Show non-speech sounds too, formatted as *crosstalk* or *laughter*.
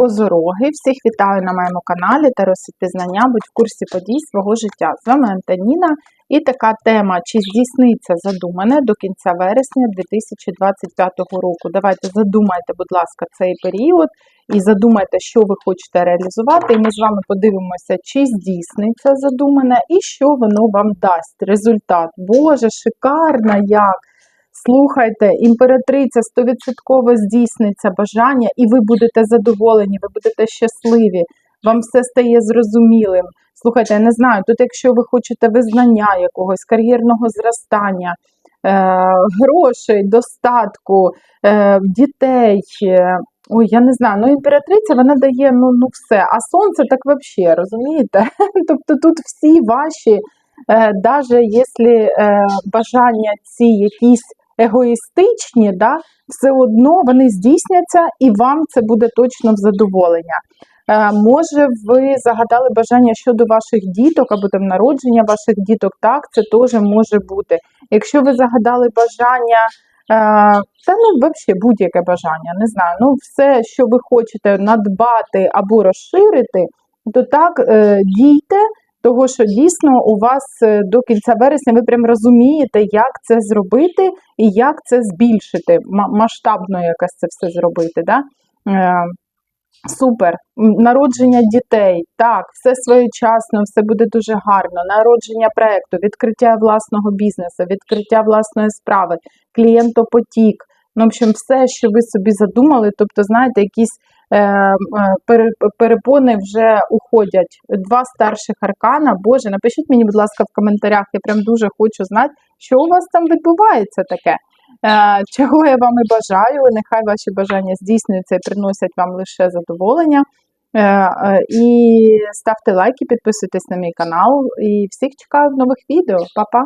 Козороги. Всіх вітаю на моєму каналі та розсвіти знання, будь в курсі подій свого життя. З вами Антоніна. І така тема, чи здійсниться задумане до кінця вересня 2025 року. Давайте задумайте, будь ласка, цей період і задумайте, що ви хочете реалізувати. І ми з вами подивимося, чи здійсниться задумане і що воно вам дасть. Результат. Боже, шикарно як! Слухайте, імператриця 100% здійсниться бажання, і ви будете задоволені, ви будете щасливі, вам все стає зрозумілим. Слухайте, я не знаю, тут, якщо ви хочете визнання якогось кар'єрного зростання, е, грошей, достатку, е, дітей. е, Ой, я не знаю, ну імператриця вона дає ну, ну все, а сонце так взагалі, розумієте? *laughs* Тобто тут всі ваші, е, навіть якщо е, бажання ці якісь егоїстичні, да, все одно вони здійсняться і вам це буде точно в задоволення. Е, Може, ви загадали бажання щодо ваших діток або там народження ваших діток, так, це теж може бути. Якщо ви загадали бажання, е, та ну взагалі будь-яке бажання, не знаю, ну все, що ви хочете надбати або розширити, то так е, дійте, того що дійсно у вас е, до кінця вересня ви прям розумієте, як це зробити і як це збільшити, масштабно якось це все зробити. Да? Е, Супер. Народження дітей. Так, все своєчасно, все буде дуже гарно. Народження проекту, відкриття власного бізнесу, відкриття власної справи, клієнтопотік. Ну, в общем, все, що ви собі задумали, тобто, знаєте, якісь перепони вже уходять. Два старших аркана. Боже, напишіть мені, будь ласка, в коментарях. Я прям дуже хочу знати, що у вас там відбувається таке. Е, Чого я вам і бажаю. Нехай ваші бажання здійснюються і приносять вам лише задоволення. Е, е, І ставте лайки, підписуйтесь на мій канал. І всіх чекаю в нових відео. Па-па!